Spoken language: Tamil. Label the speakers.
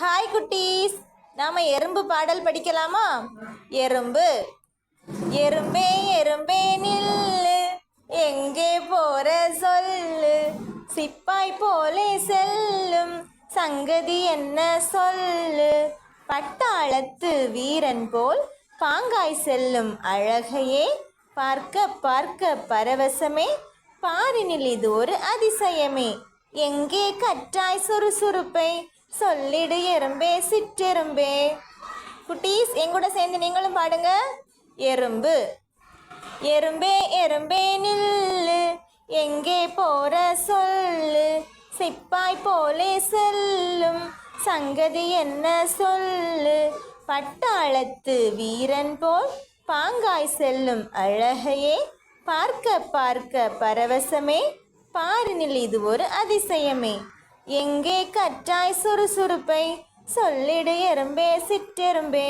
Speaker 1: ஹாய் குட்டீஸ். நாம எறும்பு பாடல் படிக்கலாமா? எறும்பு. எறும்பே எறும்பே நில்லு. எங்கே போற சொல்லு. சிப்பாய் போலே செல்லும். சங்கதி என்ன சொல்லு. பட்டாளத்து வீரன் போல் பாங்காய் செல்லும் அழகையே. பார்க்க பார்க்க பரவசமே. பாரினில் இது ஒரு அதிசயமே. எங்கே கற்றாய் சுறுசுறுப்பை. சொல்லிடு எறும்பே சிற்றெரும்பே குட்டீஸ் எங்கூட சேர்ந்து நீங்களும் பாடுங்க. எறும்பு. எறும்பே எறும்பே நில்லு. எங்கே போற சொல்லு. சிப்பாய் போலே செல்லும். சங்கதி என்ன சொல்லு. பட்டாளத்து வீரன் போல் பாங்காய் செல்லும் அழகையே. பார்க்க பார்க்க பரவசமே. பாருனில் இது ஒரு அதிசயமே. எங்கே கற்றாய் சுறுசுறுப்பை? சொல்லிடு எறும்பே சிற்றெரும்பே